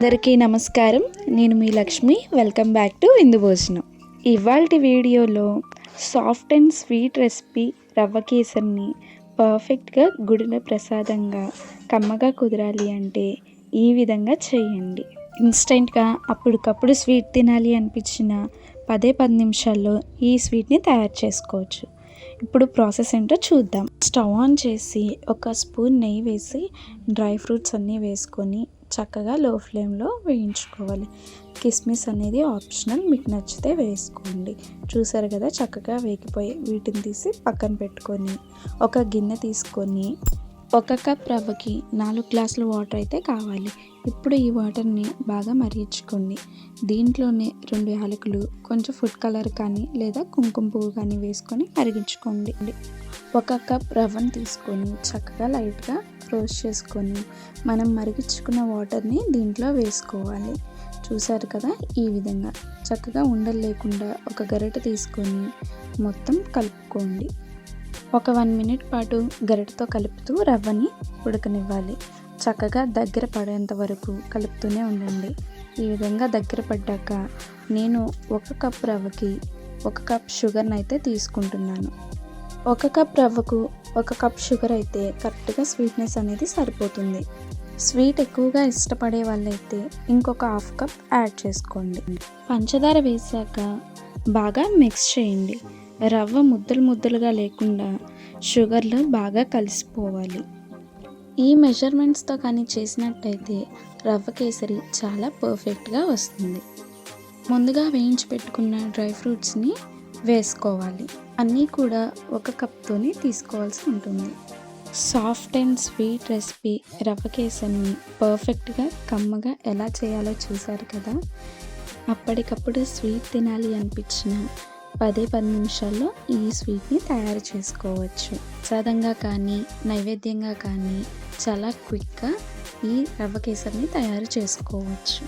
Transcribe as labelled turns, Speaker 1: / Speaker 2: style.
Speaker 1: అందరికీ నమస్కారం. నేను మీ లక్ష్మి. వెల్కమ్ బ్యాక్ టు విందు భోజనం. ఇవాళ వీడియోలో సాఫ్ట్ అండ్ స్వీట్ రెసిపీ రవ్వ కేసరిని పర్ఫెక్ట్గా గుడిలో ప్రసాదంగా కమ్మగా కుదరాలి అంటే ఈ విధంగా చేయండి. ఇన్స్టెంట్గా అప్పటికప్పుడు స్వీట్ తినాలి అనిపించిన పదే పది నిమిషాల్లో ఈ స్వీట్ని తయారు చేసుకోవచ్చు. ఇప్పుడు ప్రాసెస్ ఏంటో చూద్దాం. స్టవ్ ఆన్ చేసి ఒక స్పూన్ నెయ్యి వేసి డ్రై ఫ్రూట్స్ అన్నీ వేసుకొని చక్కగా లో ఫ్లేమ్లో వేయించుకోవాలి. కిస్మిస్ అనేది ఆప్షనల్ మీకు నచ్చితే వేసుకోండి. చూసారు కదా చక్కగా వేగిపోయి వీటిని తీసి పక్కన పెట్టుకొని ఒక గిన్నె తీసుకొని ఒక కప్ రవ్వకి నాలుగు గ్లాసుల వాటర్ అయితే కావాలి. ఇప్పుడు ఈ వాటర్ని బాగా మరిగించుకోండి. దీంట్లోనే రెండు యాలకులు కొంచెం ఫుడ్ కలర్ కానీ లేదా కుంకుమ పువ్వు కానీ వేసుకొని మరిగించుకోండి. ఒక కప్ రవ్వను తీసుకొని చక్కగా లైట్గా రోస్ట్ చేసుకొని మనం మరిగించుకున్న వాటర్ని దీంట్లో వేసుకోవాలి. చూసారు కదా ఈ విధంగా. చక్కగా ఉండలు లేకుండా ఒక గరిట తీసుకొని మొత్తం కలుపుకోండి. ఒక వన్ మినిట్ పాటు గరిటతో కలుపుతూ రవ్వని ఉడకనివ్వాలి. చక్కగా దగ్గర పడేంత వరకు కలుపుతూనే ఉండండి. ఈ విధంగా దగ్గర పడ్డాక నేను ఒక కప్ రవ్వకి ఒక కప్ షుగర్ని అయితే తీసుకుంటున్నాను. ఒక కప్ రవ్వకు ఒక కప్ షుగర్ అయితే కరెక్ట్గా స్వీట్నెస్ అనేది సరిపోతుంది. స్వీట్ ఎక్కువగా ఇష్టపడే వాళ్ళైతే ఇంకొక హాఫ్ కప్ యాడ్ చేసుకోండి. పంచదార వేసాక బాగా మిక్స్ చేయండి. రవ్వ ముద్దలు ముద్దలుగా లేకుండా షుగర్లో బాగా కలిసిపోవాలి. ఈ మెజర్మెంట్స్తో కానీ చేసినట్టయితే రవ్వ కేసరి చాలా పర్ఫెక్ట్గా వస్తుంది. ముందుగా వేయించి పెట్టుకున్న డ్రై ఫ్రూట్స్ని వేసుకోవాలి. అన్నీ కూడా ఒక కప్తోనే తీసుకోవాల్సి ఉంటుంది. సాఫ్ట్ అండ్ స్వీట్ రెసిపీ రవ్వ కేసరిని పర్ఫెక్ట్గా కమ్మగా ఎలా చేయాలో చూసారు కదా? అప్పటికప్పుడు స్వీట్ తినాలి అనిపించిన పదే పది నిమిషాల్లో ఈ స్వీట్ని తయారు చేసుకోవచ్చు. ప్రసాదంగా కానీ నైవేద్యంగా కానీ చాలా క్విక్గా ఈ రవ్వ కేసరిని తయారు చేసుకోవచ్చు.